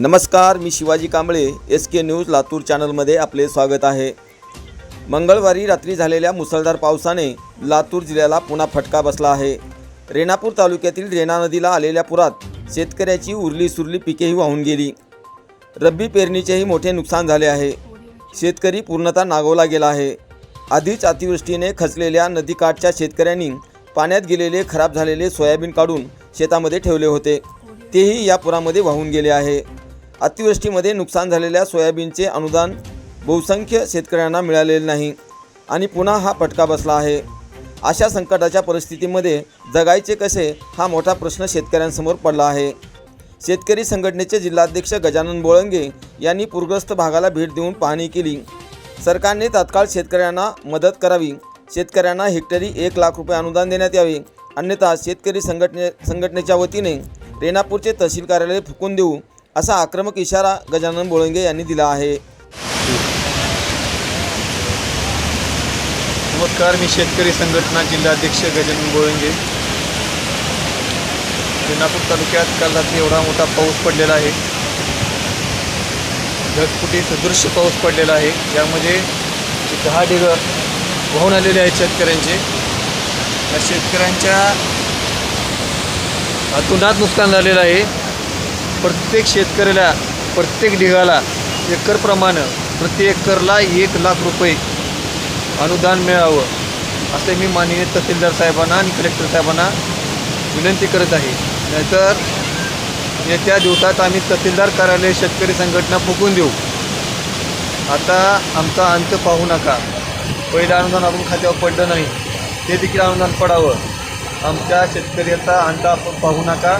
नमस्कार मी Shivaji Kamble S K news Latur चॅनलमध्ये आपले स्वागत आहे. मंगळवारी रात्री झालेल्या मुसळधार पावसाने लातूर जिल्ह्याला पुन्हा फटका बसला आहे. रेणापूर तालुक्यातील रेणा नदीला आलेल्या पुरात शेतकऱ्याची उरली सुरली पिकेही वाहून गेली. रब्बी पेरणीचेही मोठे नुकसान झाले आहे. शेतकरी पूर्णतः नागवला गेला आहे. आधीच अतिवृष्टीने खचलेल्या नदीकाठच्या शेतकऱ्यांनी पाण्यात गेलेले खराब झालेले सोयाबीन काढून शेतामध्ये ठेवले होते. तेही या पुरामध्ये वाहून गेले आहे. अतिवृष्टीमध्ये नुकसान झालेल्या सोयाबीनचे अनुदान बहुसंख्य शेतकऱ्यांना मिळालेले नाही आणि पुन्हा हा फटका बसला आहे. अशा संकटाच्या परिस्थितीमध्ये जगायचे कसे हा मोठा प्रश्न शेतकऱ्यांसमोर पडला आहे. शेतकरी संघटनेचे जिल्हाध्यक्ष गजानन बोळंगे यांनी पूरग्रस्त भागाला भेट देऊन पाहणी केली. सरकारने तात्काळ शेतकऱ्यांना मदत करावी. शेतकऱ्यांना हेक्टरी एक लाख रुपये अनुदान देण्यात यावे. अन्यथा शेतकरी संघटने संघटनेच्या वतीने रेणापूरचे तहसील कार्यालय फुकून देऊ. असा आक्रमक इशारा गजानन बोळंगे यांनी दिला आहे. नमस्कार मी शेतकरी संघटना जिल्हाध्यक्ष गजानन बोळंगे. रेणापूर तालुक्यात काल रात्री एवढा मोठा पाऊस पडलेला आहे. ढगफुटी सदृश्य पाऊस पडलेला आहे. यामध्ये दहा ढिग वाहून आलेले आहेत शेतकऱ्यांचे. या शेतकऱ्यांच्या अतुनात नुकसान झालेलं आहे. प्रत्येक शेतकऱ्याला प्रत्येक ढिगाला एकरप्रमाणे प्रति एकरला एक लाख रुपये अनुदान मिळावं असे मी माननीय तहसीलदार साहेबांना आणि कलेक्टर साहेबांना विनंती करत आहे. नाहीतर येत्या दिवसात आम्ही तहसीलदार कार्यालय शेतकरी संघटना फुकून देऊ. आता आमचा अंत पाहू नका. पहिलं अनुदान आपण खात्यावर पडलं नाही ते देखील अनुदान पडावं. आमच्या शेतकऱ्याचा अंत आपण पाहू नका.